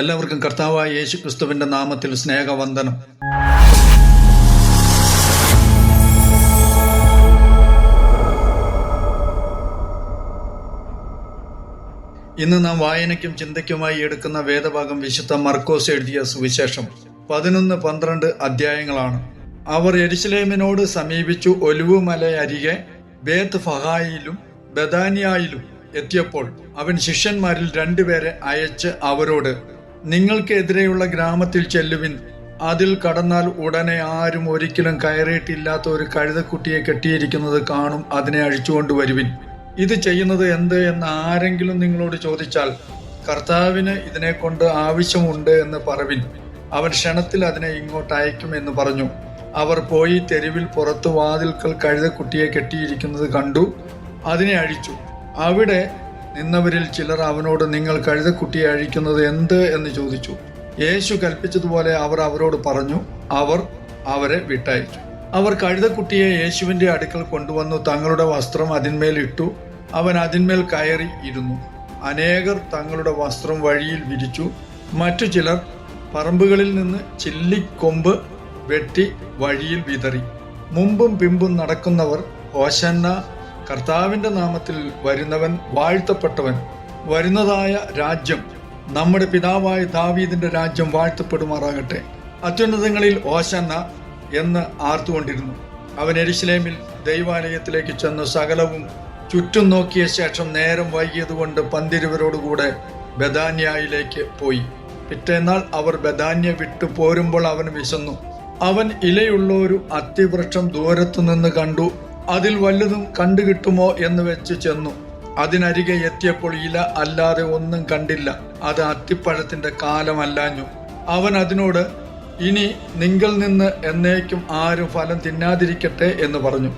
എല്ലാവർക്കും കർത്താവായ യേശു ക്രിസ്തുവിന്റെ നാമത്തിൽ സ്നേഹവന്ദനം. ഇന്ന് നാം വായനയ്ക്കും ചിന്തയ്ക്കുമായി എടുക്കുന്ന വേദഭാഗം വിശുദ്ധ മർക്കോസ് എഴുതിയ സുവിശേഷം പതിനൊന്ന് പന്ത്രണ്ട് അധ്യായങ്ങളാണ്. അവർ എരിശിലേമിനോട് സമീപിച്ചു ഒലിവുമല അരികെ ബേത്ത് ഫഹായിലും ബദാനിയായിലും എത്തിയപ്പോൾ അവൻ ശിഷ്യന്മാരിൽ രണ്ടുപേരെ അയച്ച് അവരോട് നിങ്ങൾക്കെതിരെയുള്ള ഗ്രാമത്തിൽ ചെല്ലുവിൻ. അതിൽ കടന്നാൽ ഉടനെ ആരും ഒരിക്കലും കയറിയിട്ടില്ലാത്ത ഒരു കഴുതക്കുട്ടിയെ കെട്ടിയിരിക്കുന്നത് കാണും അതിനെ അഴിച്ചുകൊണ്ട് വരുവിൻ. ഇത് ചെയ്യുന്നത് എന്ത് എന്ന് ആരെങ്കിലും നിങ്ങളോട് ചോദിച്ചാൽ കർത്താവിന് ഇതിനെ കൊണ്ട് ആവശ്യമുണ്ട് എന്ന് പറവിൻ. അവൻ ക്ഷണത്തിൽ അതിനെ ഇങ്ങോട്ട് അയക്കും എന്ന് പറഞ്ഞു. അവർ പോയി തെരുവിൽ പുറത്തു വാതിൽക്കൽ കഴുതക്കുട്ടിയെ കെട്ടിയിരിക്കുന്നത് കണ്ടു അതിനെ അഴിച്ചു. അവിടെ നിന്നവരിൽ ചിലർ അവനോട് നിങ്ങൾ കഴുതക്കുട്ടിയെ അഴിക്കുന്നത് എന്ത്? എന്ന് ചോദിച്ചു. യേശു കൽപ്പിച്ചതുപോലെ അവർ അവരോട് പറഞ്ഞു അവർ അവരെ വിട്ടയച്ചു. അവർ കഴുതക്കുട്ടിയെ യേശുവിന്റെ അടുക്കൽ കൊണ്ടുവന്നു തങ്ങളുടെ വസ്ത്രം അതിന്മേൽ ഇട്ടു. അവൻ അതിന്മേൽ കയറി ഇരുന്നു. അനേകർ തങ്ങളുടെ വസ്ത്രം വഴിയിൽ വിരിച്ചു. മറ്റു ചിലർ പറമ്പുകളിൽ നിന്ന് ചില്ലിക്കൊമ്പ് വെട്ടി വഴിയിൽ വിതറി. മുമ്പും പിമ്പും നടക്കുന്നവർ ഓശന്ന കർത്താവിന്റെ നാമത്തിൽ വരുന്നവൻ വാഴ്ത്തപ്പെട്ടവൻ. വരുന്നതായ രാജ്യം നമ്മുടെ പിതാവായ ദാവീദിന്റെ രാജ്യം വാഴ്ത്തപ്പെടുമാറാകട്ടെ. അത്യുന്നതങ്ങളിൽ ഓശന്ന എന്ന് ആർത്തുകൊണ്ടിരുന്നു. അവൻ എരിശിലേമിൽ ദൈവാലയത്തിലേക്ക് ചെന്ന് സകലവും ചുറ്റും നോക്കിയ ശേഷം നേരം വൈകിയതുകൊണ്ട് പന്തിരുവരോടുകൂടെ ബദാന്യയിലേക്ക് പോയി. പിറ്റേന്നാൾ അവർ ബദാന്യ വിട്ടു പോരുമ്പോൾ അവൻ വിശന്നു. അവൻ ഇലയുള്ള ഒരു അത്തിവൃക്ഷം ദൂരത്തു നിന്ന് കണ്ടു. അതിൽ വല്ലതും കണ്ടുകിട്ടുമോ എന്ന് വെച്ച് ചെന്നു. അതിനരികെ എത്തിയപ്പോൾ ഇല അല്ലാതെ ഒന്നും കണ്ടില്ല. അത് അത്തിപ്പഴത്തിന്റെ കാലമല്ലാഞ്ഞു. അവൻ അതിനോട് ഇനി നിങ്ങൾ നിന്ന് എന്നേക്കും ആരും ഫലം തിന്നാതിരിക്കട്ടെ എന്ന് പറഞ്ഞു.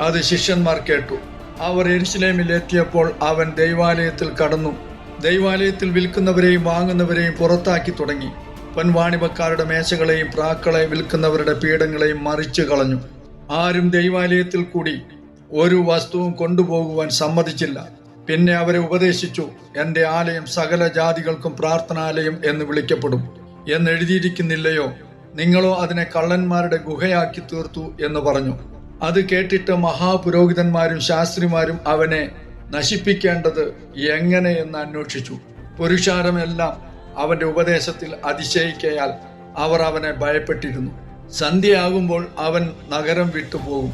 അത് ശിഷ്യന്മാർ കേട്ടു. അവർ എരിശിലേമിൽ എത്തിയപ്പോൾ അവൻ ദൈവാലയത്തിൽ കടന്നു. ദൈവാലയത്തിൽ വിൽക്കുന്നവരെയും വാങ്ങുന്നവരെയും പുറത്താക്കി തുടങ്ങി. പൊൻവാണിപക്കാരുടെ മേശകളെയും പ്രാക്കളെ വിൽക്കുന്നവരുടെ പീഠങ്ങളെയും മറിച്ചു കളഞ്ഞു. ആരും ദൈവാലയത്തിൽ കൂടി ഒരു വസ്തുവും കൊണ്ടുപോകുവാൻ സമ്മതിച്ചില്ല. പിന്നെ അവരെ ഉപദേശിച്ചു എന്റെ ആലയം സകല ജാതികൾക്കും പ്രാർത്ഥനാലയം എന്ന് വിളിക്കപ്പെടും. എന്ന് എഴുതിയിരിക്കുന്നില്ലയോ നിങ്ങളോ അതിനെ കള്ളന്മാരുടെ ഗുഹയാക്കി തീർത്തു എന്ന് പറഞ്ഞു. അത് കേട്ടിട്ട് മഹാപുരോഹിതന്മാരും ശാസ്ത്രിമാരും അവനെ നശിപ്പിക്കേണ്ടത് എങ്ങനെയെന്ന് അന്വേഷിച്ചു. പുരുഷാരമെല്ലാം അവന്റെ ഉപദേശത്തിൽ അതിശയിക്കയാൽ അവർ അവനെ ഭയപ്പെട്ടിരുന്നു. സന്ധ്യയാകുമ്പോൾ അവൻ നഗരം വിട്ടുപോകും.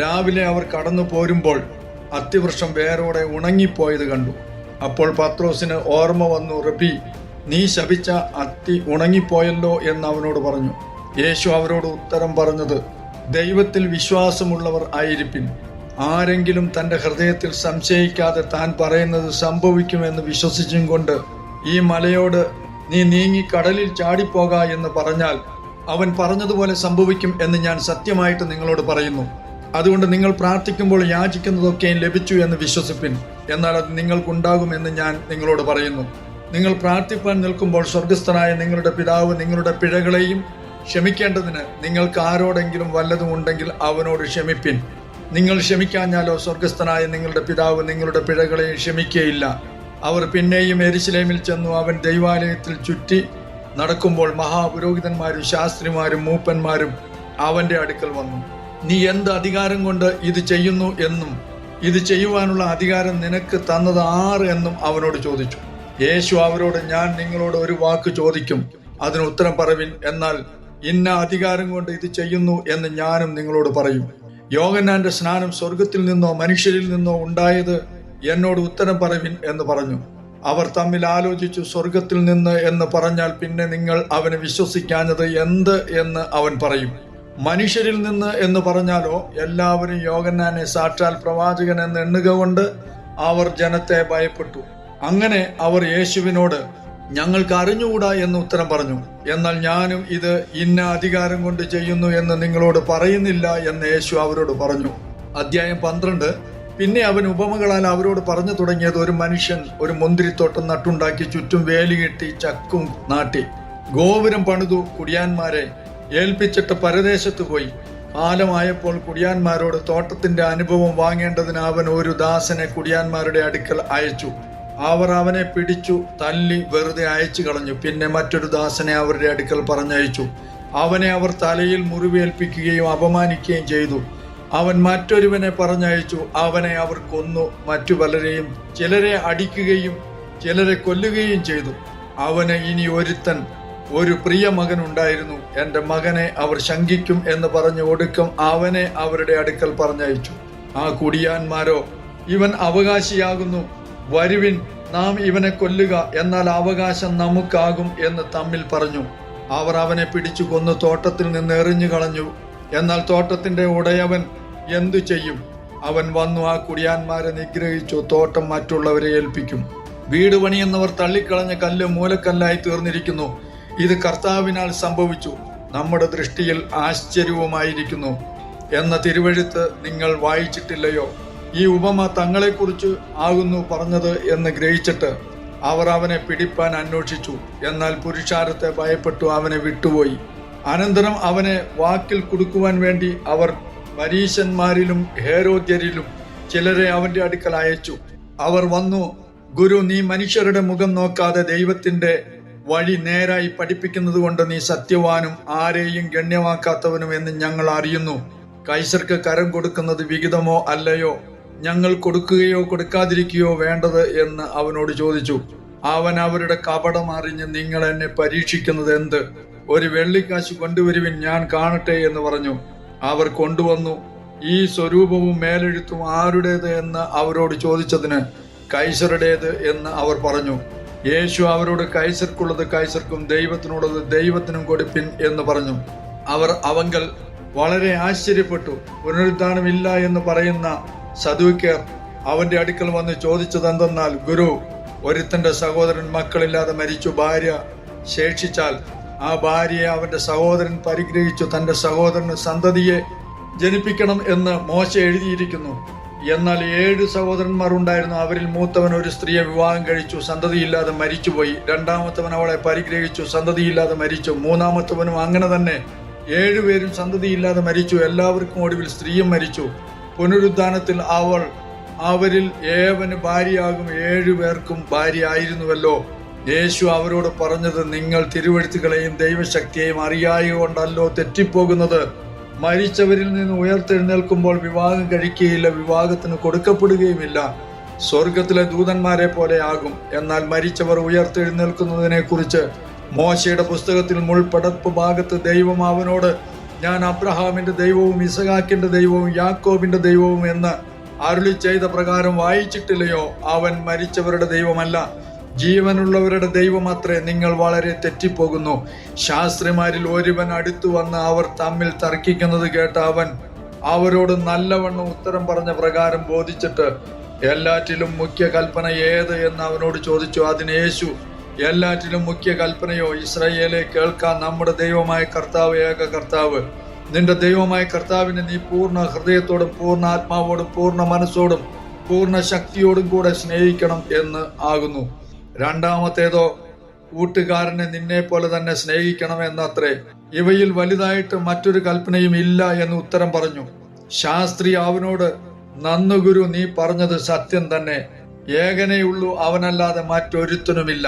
രാവിലെ അവർ കടന്നു പോരുമ്പോൾ അത്തിവൃക്ഷം വേരോടെ ഉണങ്ങിപ്പോയത് കണ്ടു. അപ്പോൾ പത്രോസിന് ഓർമ്മ വന്നു റബി നീ ശപിച്ച അത്തി ഉണങ്ങിപ്പോയല്ലോ എന്ന് അവനോട് പറഞ്ഞു. യേശു അവരോട് ഉത്തരം പറഞ്ഞത് ദൈവത്തിൽ വിശ്വാസമുള്ളവർ ആയിരിക്കും ആരെങ്കിലും തന്റെ ഹൃദയത്തിൽ സംശയിക്കാതെ താൻ പറയുന്നത് സംഭവിക്കുമെന്ന് വിശ്വസിച്ചും കൊണ്ട് ഈ മലയോട് നീ നീങ്ങി കടലിൽ ചാടിപ്പോക എന്ന് പറഞ്ഞാൽ അവൻ പറഞ്ഞതുപോലെ സംഭവിക്കും എന്ന് ഞാൻ സത്യമായിട്ട് നിങ്ങളോട് പറയുന്നു. അതുകൊണ്ട് നിങ്ങൾ പ്രാർത്ഥിക്കുമ്പോൾ യാചിക്കുന്നതൊക്കെയും ലഭിച്ചു എന്ന് വിശ്വസിപ്പിൻ. എന്നാൽ അത് നിങ്ങൾക്കുണ്ടാകുമെന്ന് ഞാൻ നിങ്ങളോട് പറയുന്നു. നിങ്ങൾ പ്രാർത്ഥിപ്പാൻ നിൽക്കുമ്പോൾ സ്വർഗസ്ഥനായ നിങ്ങളുടെ പിതാവ് നിങ്ങളുടെ പിഴകളെയും ക്ഷമിക്കേണ്ടതിന് നിങ്ങൾക്ക് ആരോടെങ്കിലും വല്ലതും ഉണ്ടെങ്കിൽ അവനോട് ക്ഷമിപ്പിൻ. നിങ്ങൾ ക്ഷമിക്കാഞ്ഞാലോ സ്വർഗസ്ഥനായ നിങ്ങളുടെ പിതാവ് നിങ്ങളുടെ പിഴകളെയും ക്ഷമിക്കുകയില്ല അവർ പിന്നെയും എരിശിലേമിൽ ചെന്നു അവൻ ദൈവാലയത്തിൽ ചുറ്റി നടക്കുമ്പോൾ മഹാപുരോഹിതന്മാരും ശാസ്ത്രിമാരും മൂപ്പന്മാരും അവന്റെ അടുക്കൽ വന്നു. നീ എന്ത് അധികാരം കൊണ്ട് ഇത് ചെയ്യുന്നു എന്നും ഇത് ചെയ്യുവാനുള്ള അധികാരം നിനക്ക് തന്നത് ആറ് എന്നും അവനോട് ചോദിച്ചു. യേശു അവരോട് ഞാൻ നിങ്ങളോട് ഒരു വാക്ക് ചോദിക്കും അതിന് ഉത്തരം പറവിൻ എന്നാൽ ഇന്ന അധികാരം കൊണ്ട് ഇത് ചെയ്യുന്നു എന്ന് ഞാനും നിങ്ങളോട് പറയും. യോഗന്നാന്റെ സ്നാനം സ്വർഗത്തിൽ നിന്നോ മനുഷ്യരിൽ നിന്നോ ഉണ്ടായത് എന്നോട് ഉത്തരം പറവിൻ എന്ന് പറഞ്ഞു. അവർ തമ്മിൽ ആലോചിച്ചു സ്വർഗത്തിൽ നിന്ന് എന്ന് പറഞ്ഞാൽ പിന്നെ നിങ്ങൾ അവനെ വിശ്വസിക്കാഞ്ഞത് എന്ത് എന്ന് അവൻ പറയും. മനുഷ്യരിൽ നിന്ന് എന്ന് പറഞ്ഞാലോ എല്ലാവരും യോഗന്നാനെ സാക്ഷാൽ പ്രവാചകൻ എന്ന് എണ്ണുക കൊണ്ട് അവർ ജനത്തെ ഭയപ്പെട്ടു. അങ്ങനെ അവർ യേശുവിനോട് ഞങ്ങൾക്ക് അറിഞ്ഞുകൂടാ എന്ന് ഉത്തരം പറഞ്ഞു. എന്നാൽ ഞാനും ഇത് ഇന്ന അധികാരം കൊണ്ട് ചെയ്യുന്നു എന്ന് നിങ്ങളോട് പറയുന്നില്ല എന്ന് യേശു അവരോട് പറഞ്ഞു. അധ്യായം പന്ത്രണ്ട് പിന്നെ അവൻ ഉപമകളാൽ അവരോട് പറഞ്ഞു തുടങ്ങിയത് ഒരു മനുഷ്യൻ ഒരു മുന്തിരിത്തോട്ടം നട്ടുണ്ടാക്കി ചുറ്റും വേലുകെട്ടി ചക്കും നാട്ടി. ഗോപുരം പണിതു കുടിയാന്മാരെ ഏൽപ്പിച്ചിട്ട് പരദേശത്ത് പോയി. കാലമായപ്പോൾ കുടിയാന്മാരോട് തോട്ടത്തിന്റെ അനുഭവം വാങ്ങേണ്ടതിന് അവൻ ഒരു ദാസനെ കുടിയാന്മാരുടെ അടുക്കൽ അയച്ചു. അവർ അവനെ പിടിച്ചു തല്ലി വെറുതെ അയച്ചു കളഞ്ഞു. പിന്നെ മറ്റൊരു ദാസനെ അവരുടെ അടുക്കൽ പറഞ്ഞയച്ചു. അവനെ അവർ തലയിൽ മുറിവേൽപ്പിക്കുകയും അപമാനിക്കുകയും ചെയ്തു. അവൻ മറ്റൊരുവനെ പറഞ്ഞയച്ചു. അവനെ അവർ കൊന്നു. മറ്റു പലരെയും ചിലരെ അടിക്കുകയും ചിലരെ കൊല്ലുകയും ചെയ്തു. അവന് ഇനി ഒരുത്തൻ ഒരു പ്രിയ മകൻ ഉണ്ടായിരുന്നു. എന്റെ മകനെ അവർ ശങ്കിക്കും എന്ന് പറഞ്ഞ് ഒടുക്കം അവനെ അവരുടെ അടുക്കൽ പറഞ്ഞയച്ചു. ആ കുടിയാന്മാരോ ഇവൻ അവകാശിയാകുന്നു. വരുവിൻ നാം ഇവനെ കൊല്ലുക എന്നാൽ അവകാശം നമുക്കാകും എന്ന് തമ്മിൽ പറഞ്ഞു. അവർ അവനെ പിടിച്ചു കൊന്നു തോട്ടത്തിൽ നിന്ന് എറിഞ്ഞു കളഞ്ഞു എന്നാൽ തോട്ടത്തിന്റെ ഉടയവൻ എന്തു ചെയ്യും? അവൻ വന്നു ആ കുടിയാന്മാരെ നിഗ്രഹിച്ചു തോട്ടം മറ്റുള്ളവരെ ഏൽപ്പിക്കും. വീട് പണിയെന്നവർ തള്ളിക്കളഞ്ഞ കല്ല് മൂലക്കല്ലായി തീർന്നിരിക്കുന്നു. ഇത് കർത്താവിനാൽ സംഭവിച്ചു. നമ്മുടെ ദൃഷ്ടിയിൽ ആശ്ചര്യവുമായിരിക്കുന്നു. എന്ന തിരുവഴുത്ത് നിങ്ങൾ വായിച്ചിട്ടില്ലയോ? ഈ ഉപമ തങ്ങളെക്കുറിച്ച് ആകുന്നു പറഞ്ഞത് എന്ന് ഗ്രഹിച്ചിട്ട് അവർ അവനെ പിടിപ്പാൻ അന്വേഷിച്ചു. എന്നാൽ പുരുഷാരത്തെ ഭയപ്പെട്ടു അവനെ വിട്ടുപോയി. അനന്തരം അവനെ വാക്കിൽ കൊടുക്കുവാൻ വേണ്ടി അവർ പരീശന്മാരിലും ഹേരോദ്യരിലും ചിലരെ അവന്റെ അടുക്കൽ അയച്ചു. അവർ വന്നു ഗുരു നീ മനുഷ്യരുടെ മുഖം നോക്കാതെ ദൈവത്തിന്റെ വഴി നേരായി പഠിപ്പിക്കുന്നത് കൊണ്ട് നീ സത്യവാനും ആരെയും ഗണ്യമാക്കാത്തവനും എന്ന് ഞങ്ങൾ അറിയുന്നു. കൈസർക്ക് കരം കൊടുക്കുന്നത് വിഹിതമോ അല്ലയോ? ഞങ്ങൾ കൊടുക്കുകയോ കൊടുക്കാതിരിക്കുകയോ വേണ്ടത് എന്ന് അവനോട് ചോദിച്ചു. അവൻ അവരുടെ കപടം അറിഞ്ഞ് നിങ്ങൾ എന്നെ പരീക്ഷിക്കുന്നത് എന്ത്? ഒരു വെള്ളിക്കാശ് കൊണ്ടുവരുവിൻ ഞാൻ കാണട്ടെ എന്ന് പറഞ്ഞു. അവർ കൊണ്ടുവന്നു. ഈ സ്വരൂപവും മേലെഴുത്തും ആരുടേത് എന്ന് അവരോട് ചോദിച്ചതിന് കൈസറുടേത് എന്ന് അവർ പറഞ്ഞു. യേശു അവരോട് കൈസർക്കുള്ളത് കൈസർക്കും ദൈവത്തിനുള്ളത് ദൈവത്തിനും കൊടുപ്പിൻ എന്ന് പറഞ്ഞു. അവർ അവങ്കൽ വളരെ ആശ്ചര്യപ്പെട്ടു. പുനരുദ്ധാനമില്ല എന്ന് പറയുന്ന സദൂക്യർ അവന്റെ അടുക്കൽ വന്ന് ചോദിച്ചത് എന്തെന്നാൽ ഗുരു ഒരുത്തന്റെ സഹോദരൻ മക്കളില്ലാതെ മരിച്ചു. ഭാര്യ ശേഷിച്ചാൽ ആ ഭാര്യയെ അവന്റെ സഹോദരൻ പരിഗ്രഹിച്ചു. തന്റെ സഹോദരന് സന്തതിയെ ജനിപ്പിക്കണം എന്ന് മോശ എഴുതിയിരിക്കുന്നു. എന്നാൽ ഏഴ് സഹോദരന്മാർ ഉണ്ടായിരുന്നു. അവരിൽ മൂത്തവൻ ഒരു സ്ത്രീയെ വിവാഹം കഴിച്ചു. സന്തതിയില്ലാതെ മരിച്ചുപോയി. രണ്ടാമത്തവൻ അവളെ പരിഗ്രഹിച്ചു. സന്തതിയില്ലാതെ മരിച്ചു. മൂന്നാമത്തവനും അങ്ങനെ തന്നെ. ഏഴുപേരും സന്തതിയില്ലാതെ മരിച്ചു. എല്ലാവർക്കും ഒടുവിൽ സ്ത്രീയും മരിച്ചു. പുനരുദ്ധാനത്തിൽ അവൾ അവരിൽ ഏവന് ഭാര്യയാകും. ഏഴു പേർക്കും ഭാര്യ ആയിരുന്നുവല്ലോ. യേശു അവരോട് പറഞ്ഞത് നിങ്ങൾ തിരുവഴുത്തുകളെയും ദൈവശക്തിയെയും അറിയായ കൊണ്ടല്ലോ തെറ്റിപ്പോകുന്നത്. മരിച്ചവരിൽ നിന്ന് ഉയർത്തെഴുന്നേൽക്കുമ്പോൾ വിവാഹം കഴിക്കുകയില്ല വിവാഹത്തിന് കൊടുക്കപ്പെടുകയുമില്ല. സ്വർഗത്തിലെ ദൂതന്മാരെ പോലെ ആകും. എന്നാൽ മരിച്ചവർ ഉയർത്തെഴുന്നേൽക്കുന്നതിനെ കുറിച്ച് മോശയുടെ പുസ്തകത്തിൽ മുൾപടപ്പ് ഭാഗത്ത് ദൈവം അവനോട് ഞാൻ അബ്രഹാമിന്റെ ദൈവവും ഇസഹാക്കിന്റെ ദൈവവും യാക്കോബിന്റെ ദൈവവും എന്ന് അരുളി ചെയ്ത പ്രകാരം വായിച്ചിട്ടില്ലയോ? അവൻ മരിച്ചവരുടെ ദൈവമല്ല. ജീവനുള്ളവരുടെ ദൈവമത്രേ നിങ്ങൾ വളരെ തെറ്റിപ്പോകുന്നു. ശാസ്ത്രിമാരിൽ ഒരുവൻ അടുത്തു വന്ന് അവർ തമ്മിൽ തർക്കിക്കുന്നത് കേട്ട അവൻ അവരോട് നല്ലവണ്ണം ഉത്തരം പറഞ്ഞ പ്രകാരം ബോധിച്ചിട്ട് എല്ലാറ്റിലും മുഖ്യ കൽപ്പന ഏത്? എന്ന് അവനോട് ചോദിച്ചു. അതിന് യേശു എല്ലാറ്റിലും മുഖ്യ കൽപ്പനയോ ഇസ്രയേലെ കേൾക്കാൻ നമ്മുടെ ദൈവമായ കർത്താവ് ഏക കർത്താവ്. നിന്റെ ദൈവമായ കർത്താവിനെ നീ പൂർണ ഹൃദയത്തോടും പൂർണ ആത്മാവോടും പൂർണ മനസ്സോടും പൂർണ ശക്തിയോടും കൂടെ സ്നേഹിക്കണം എന്ന് ആകുന്നു. രണ്ടാമത്തേതോ കൂട്ടുകാരനെ നിന്നെ പോലെ തന്നെ സ്നേഹിക്കണം എന്നത്രേ ഇവയിൽ വലുതായിട്ട് മറ്റൊരു കൽപ്പനയും ഇല്ല എന്ന് ഉത്തരം പറഞ്ഞു. ശാസ്ത്രി അവനോട് നന്നു ഗുരു നീ പറഞ്ഞത് സത്യം തന്നെ. ഏകനെയുള്ളൂ അവനല്ലാതെ മറ്റൊരുത്തനുമില്ല.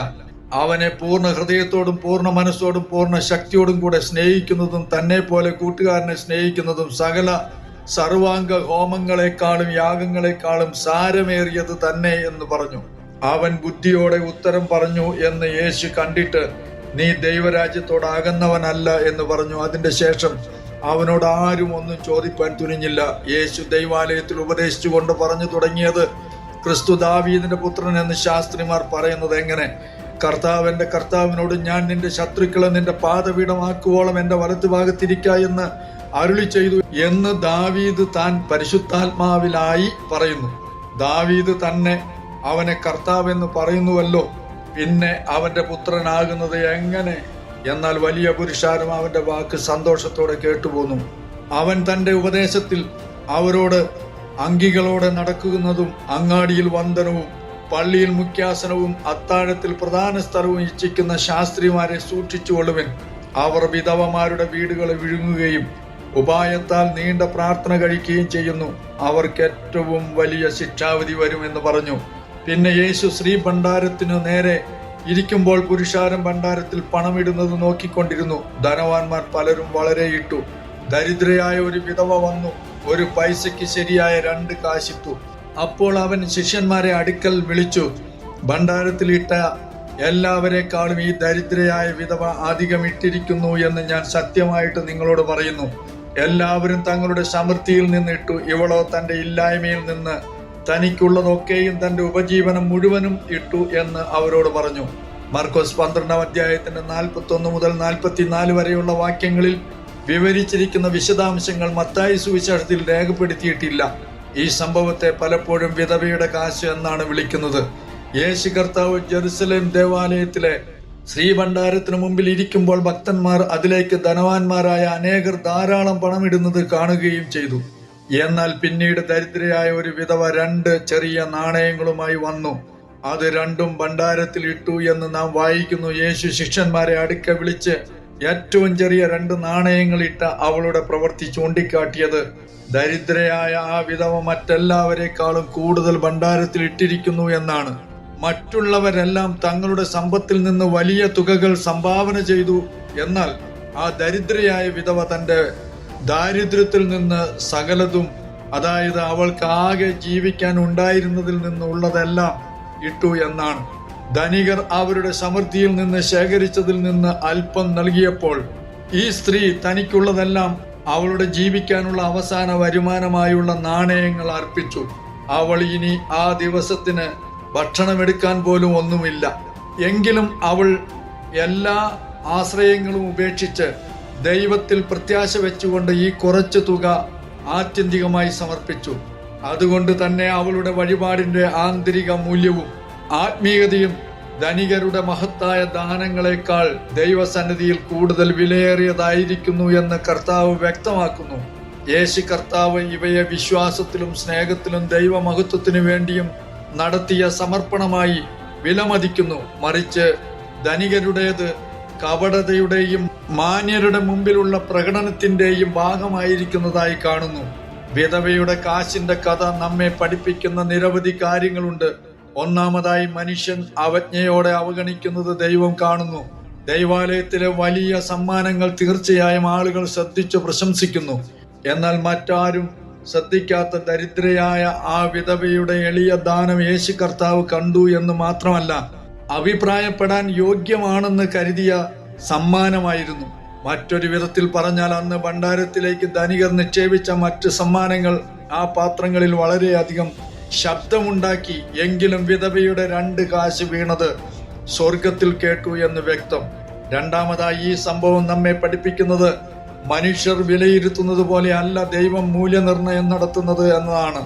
അവനെ പൂർണ ഹൃദയത്തോടും പൂർണ മനസ്സോടും പൂർണ ശക്തിയോടും കൂടെ സ്നേഹിക്കുന്നതും തന്നെ പോലെ കൂട്ടുകാരനെ സ്നേഹിക്കുന്നതും സകല സർവാംഗ ഹോമങ്ങളെക്കാളും യാഗങ്ങളെക്കാളും സാരമേറിയത് തന്നെ എന്ന് പറഞ്ഞു. അവൻ ബുദ്ധിയോടെ ഉത്തരം പറഞ്ഞു എന്ന് യേശു കണ്ടിട്ട് നീ ദൈവരാജ്യത്തോട് അകന്നവനല്ല എന്ന് പറഞ്ഞു. അതിന്റെ ശേഷം അവനോട് ആരും ഒന്നും ചോദിപ്പാൻ തുനിഞ്ഞില്ല. യേശു ദൈവാലയത്തിൽ ഉപദേശിച്ചുകൊണ്ട് പറഞ്ഞു തുടങ്ങിയത് ക്രിസ്തു ദാവീദിന്റെ പുത്രൻ എന്ന് ശാസ്ത്രിമാർ പറയുന്നത് എങ്ങനെ? കർത്താവ് കർത്താവിനോട് ഞാൻ നിന്റെ ശത്രുക്കളെ നിന്റെ പാതപീഠമാക്കുവോളം എന്റെ വലത്ത് ഭാഗത്തിരിക്ക എന്ന് അരുളി ചെയ്തു എന്ന് ദാവീദ് താൻ പരിശുദ്ധാത്മാവിലായി പറയുന്നു. ദാവീദ് തന്നെ അവനെ കർത്താവെന്ന് പറയുന്നുവല്ലോ. പിന്നെ അവന്റെ പുത്രനാകുന്നത് എങ്ങനെ? എന്നാൽ വലിയ പുരുഷാരും അവന്റെ വാക്ക് സന്തോഷത്തോടെ കേട്ടുപോന്നു. അവൻ തന്റെ ഉപദേശത്തിൽ അവരോട് അങ്കികളോടെ നടക്കുന്നതും അങ്ങാടിയിൽ വന്ദനവും പള്ളിയിൽ മുഖ്യാസനവും അത്താഴത്തിൽ പ്രധാന സ്ഥലവും ഇച്ഛിക്കുന്ന ശാസ്ത്രിമാരെ സൂക്ഷിച്ചുകൊള്ളുവൻ അവർ വിധവമാരുടെ വീടുകളെ വിഴുങ്ങുകയും ഉപായത്താൽ നീണ്ട പ്രാർത്ഥന കഴിക്കുകയും ചെയ്യുന്നു. അവർക്ക് ഏറ്റവും വലിയ ശിക്ഷാവിധി വരുമെന്ന് പറഞ്ഞു. പിന്നെ യേശു ശ്രീ ഭണ്ഡാരത്തിനു നേരെ ഇരിക്കുമ്പോൾ പുരുഷാരം ഭണ്ഡാരത്തിൽ പണമിടുന്നത് നോക്കിക്കൊണ്ടിരുന്നു. ധനവാന്മാർ പലരും വളരെ ഇട്ടു. ദരിദ്രയായ ഒരു വിധവ വന്നു. ഒരു പൈസയ്ക്ക് ശരിയായ രണ്ട് കാശിട്ടു. അപ്പോൾ അവൻ ശിഷ്യന്മാരെ അടുക്കൽ വിളിച്ചു. ഭണ്ഡാരത്തിലിട്ട എല്ലാവരെക്കാളും ഈ ദരിദ്രയായ വിധവ അധികം ഇട്ടിരിക്കുന്നു എന്ന് ഞാൻ സത്യമായിട്ട് നിങ്ങളോട് പറയുന്നു. എല്ലാവരും തങ്ങളുടെ സമൃദ്ധിയിൽ നിന്ന് ഇട്ടു ഇവളോ തന്റെ ഇല്ലായ്മയിൽ നിന്ന് തനിക്കുള്ളതൊക്കെയും തന്റെ ഉപജീവനം മുഴുവനും ഇട്ടു എന്ന് അവരോട് പറഞ്ഞു. മർക്കോസ് പന്ത്രണ്ടാം അധ്യായത്തിന്റെ നാൽപ്പത്തി ഒന്ന് മുതൽ നാൽപ്പത്തിനാല് വരെയുള്ള വാക്യങ്ങളിൽ വിവരിച്ചിരിക്കുന്ന വിശദാംശങ്ങൾ മത്തായി സുവിശേഷത്തിൽ രേഖപ്പെടുത്തിയിട്ടില്ല. ഈ സംഭവത്തെ പലപ്പോഴും വിധവയുടെ കാശ് എന്നാണ് വിളിക്കുന്നത്. യേശു കർത്താവ് ജെറുസലേം ദേവാലയത്തിലെ ശ്രീഭണ്ഡാരത്തിനു മുമ്പിൽ ഇരിക്കുമ്പോൾ ഭക്തന്മാർ അതിലേക്ക് ധനവാന്മാരായ അനേകർ ധാരാളം പണമിടുന്നത് കാണുകയും ചെയ്തു. എന്നാൽ പിന്നീട് ദരിദ്രയായ ഒരു വിധവ രണ്ട് ചെറിയ നാണയങ്ങളുമായി വന്നു. അത് രണ്ടും ഭണ്ഡാരത്തിൽ ഇട്ടു എന്ന് നാം വായിക്കുന്നു. യേശു ശിഷ്യന്മാരെ അടുക്ക വിളിച്ച് ഏറ്റവും ചെറിയ രണ്ട് നാണയങ്ങൾ ഇട്ട അവളുടെ പ്രവൃത്തി ചൂണ്ടിക്കാട്ടിയത്. ദരിദ്രയായ ആ വിധവ മറ്റെല്ലാവരെക്കാളും കൂടുതൽ ഭണ്ഡാരത്തിൽ ഇട്ടിരിക്കുന്നു എന്നാണ്. മറ്റുള്ളവരെല്ലാം തങ്ങളുടെ സമ്പത്തിൽ നിന്ന് വലിയ തുകകൾ സംഭാവന ചെയ്തു. എന്നാൽ ആ ദരിദ്രയായ വിധവ തന്റെ ദാരിദ്ര്യത്തിൽ നിന്ന് സകലതും അതായത് അവൾക്ക് ആകെ ജീവിക്കാൻ ഉണ്ടായിരുന്നതിൽ നിന്നുള്ളതെല്ലാം ഇട്ടു എന്നാണ്. ധനികർ അവരുടെ സമൃദ്ധിയിൽ നിന്ന് ശേഖരിച്ചതിൽ നിന്ന് അല്പം നൽകിയപ്പോൾ ഈ സ്ത്രീ തനിക്കുള്ളതെല്ലാം അവളുടെ ജീവിക്കാനുള്ള അവസാന വരുമാനമായുള്ള നാണയങ്ങൾ അർപ്പിച്ചു. അവൾ ഇനി ആ ദിവസത്തിന് ഭക്ഷണമെടുക്കാൻ പോലും ഒന്നുമില്ല. എങ്കിലും അവൾ എല്ലാ ആശ്രയങ്ങളും ഉപേക്ഷിച്ച് ദൈവത്തിൽ പ്രത്യാശ വെച്ചുകൊണ്ട് ഈ കുറച്ചു തുക ആത്യന്തികമായി സമർപ്പിച്ചു. അതുകൊണ്ട് തന്നെ അവളുടെ വഴിപാടിന്റെ ആന്തരിക മൂല്യവും ആത്മീയതയും ധനികരുടെ മഹത്തായ ദാനങ്ങളെക്കാൾ ദൈവസന്നിധിയിൽ കൂടുതൽ വിലയേറിയതായിരിക്കുന്നു എന്ന് കർത്താവ് വ്യക്തമാക്കുന്നു. യേശു കർത്താവ് ഇവയെ വിശ്വാസത്തിലും സ്നേഹത്തിലും ദൈവമഹത്വത്തിനു വേണ്ടിയും നടത്തിയ സമർപ്പണമായി വിലമതിക്കുന്നു. മറിച്ച് ധനികരുടേത് കപടതയുടെയും മാന്യരുടെ മുമ്പിലുള്ള പ്രകടനത്തിന്റെയും ഭാഗമായിരിക്കുന്നതായി കാണുന്നു. വിധവയുടെ കാശിന്റെ കഥ നമ്മെ പഠിപ്പിക്കുന്ന നിരവധി കാര്യങ്ങളുണ്ട്. ഒന്നാമതായി മനുഷ്യൻ അവജ്ഞയോടെ അവഗണിക്കുന്നത് ദൈവം കാണുന്നു. ദൈവാലയത്തിലെ വലിയ സമ്മാനങ്ങൾ തീർച്ചയായും ആളുകൾ ശ്രദ്ധിച്ചു പ്രശംസിക്കുന്നു. എന്നാൽ മറ്റാരും ശ്രദ്ധിക്കാത്ത ദരിദ്രയായ ആ വിധവയുടെ എളിയ ദാനം യേശു കർത്താവ് കണ്ടു എന്ന് മാത്രമല്ല അഭിപ്രായപ്പെടാൻ യോഗ്യമാണെന്ന് കരുതിയ സമ്മാനമായിരുന്നു. മറ്റൊരു വിധത്തിൽ പറഞ്ഞാൽ അന്ന് ഭണ്ഡാരത്തിലേക്ക് ധനികർ നിക്ഷേപിച്ച മറ്റ് സമ്മാനങ്ങൾ ആ പാത്രങ്ങളിൽ വളരെയധികം ശബ്ദമുണ്ടാക്കി. എങ്കിലും വിധവയുടെ രണ്ട് കാശ് വീണത് സ്വർഗത്തിൽ കേട്ടു എന്ന് വ്യക്തം. രണ്ടാമതായി ഈ സംഭവം നമ്മെ പഠിപ്പിക്കുന്നത് മനുഷ്യർ വിലയിരുത്തുന്നത് പോലെ അല്ല ദൈവം മൂല്യനിർണയം നടത്തുന്നത് എന്നതാണ്.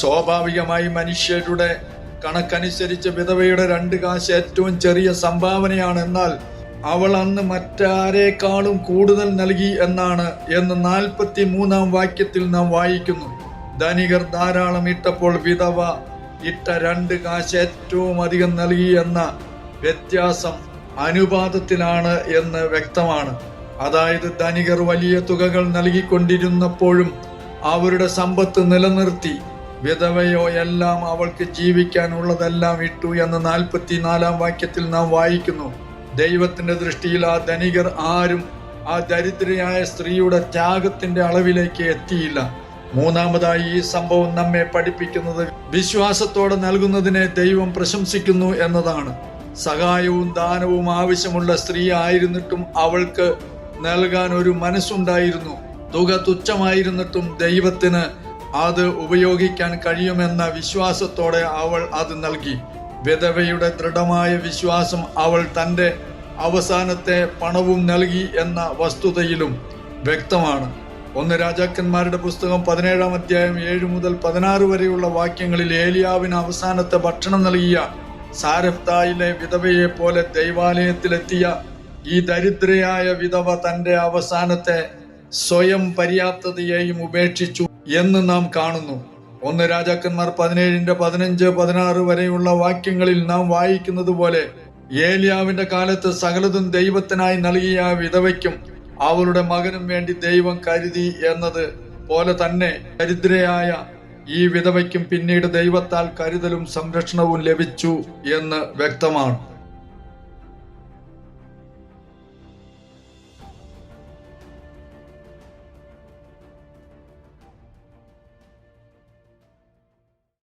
സ്വാഭാവികമായി മനുഷ്യരുടെ കണക്കനുസരിച്ച് വിധവയുടെ രണ്ട് കാശ് ഏറ്റവും ചെറിയ സംഭാവനയാണ് എന്നാൽ അവൾ അന്ന് മറ്റാരേക്കാളും കൂടുതൽ നൽകി എന്നാണ് എന്ന് നാൽപ്പത്തി മൂന്നാം വാക്യത്തിൽ നാം വായിക്കുന്നു. ധനികർ ധാരാളം ഇട്ടപ്പോൾ വിധവ ഇട്ട രണ്ട് കാശ് ഏറ്റവും അധികം നൽകി എന്ന വ്യത്യാസം അനുപാതത്തിലാണ് എന്ന് വ്യക്തമാണ്. അതായത് ധനികർ വലിയ തുകകൾ നൽകിക്കൊണ്ടിരുന്നപ്പോഴും അവരുടെ സമ്പത്ത് നിലനിർത്തി. വിധവയോ എല്ലാം അവൾക്ക് ജീവിക്കാനുള്ളതെല്ലാം ഇട്ടു എന്ന് നാൽപ്പത്തിനാലാം വാക്യത്തിൽ നാം വായിക്കുന്നു. ദൈവത്തിന്റെ ദൃഷ്ടിയിൽ ആ ധനികർ ആരും ആ ദരിദ്രയായ സ്ത്രീയുടെ ത്യാഗത്തിന്റെ അളവിലേക്ക് എത്തിയില്ല. മൂന്നാമതായി ഈ സംഭവം നമ്മെ പഠിപ്പിക്കുന്നത് വിശ്വാസത്തോടെ നൽകുന്നതിനെ ദൈവം പ്രശംസിക്കുന്നു എന്നതാണ്. സഹായവും ദാനവും ആവശ്യമുള്ള സ്ത്രീ ആയിരുന്നിട്ടും അവൾക്ക് നൽകാൻ ഒരു മനസ്സുണ്ടായിരുന്നു. തുക തുച്ഛമായിരുന്നിട്ടും ദൈവത്തിന് അത് ഉപയോഗിക്കാൻ കഴിയുമെന്ന വിശ്വാസത്തോടെ അവൾ അത് നൽകി. വിധവയുടെ ദൃഢമായ വിശ്വാസം അവൾ തന്റെ അവസാനത്തെ പണവും നൽകി എന്ന വസ്തുതയിലും വ്യക്തമാണ്. ഒന്ന് രാജാക്കന്മാരുടെ പുസ്തകം പതിനേഴാം അധ്യായം ഏഴ് മുതൽ പതിനാറ് വരെയുള്ള വാക്യങ്ങളിൽ ഏലിയാവിന് അവസാനത്തെ ഭക്ഷണം നൽകിയ സാരഫ്തായിലെ വിധവയെ പോലെ ദൈവാലയത്തിലെത്തിയ ഈ ദരിദ്രയായ വിധവ തന്റെ അവസാനത്തെ സ്വയം പര്യാപ്തതയെയും ഉപേക്ഷിച്ചു. എന്ന് നാം കാണുന്നു. ഒന്ന് രാജാക്കന്മാർ പതിനേഴിന്റെ പതിനഞ്ച് പതിനാറ് വരെയുള്ള വാക്യങ്ങളിൽ നാം വായിക്കുന്നത് പോലെ ഏലിയാവിന്റെ കാലത്ത് സകലതും ദൈവത്തിനായി നൽകിയ വിധവയ്ക്കും അവളുടെ മകനും വേണ്ടി ദൈവം കരുതി എന്നത് പോലെ തന്നെ ദരിദ്രയായ ഈ വിധവയ്ക്കും പിന്നീട് ദൈവത്താൽ കരുതലും സംരക്ഷണവും ലഭിച്ചു എന്ന് വ്യക്തമാണ്.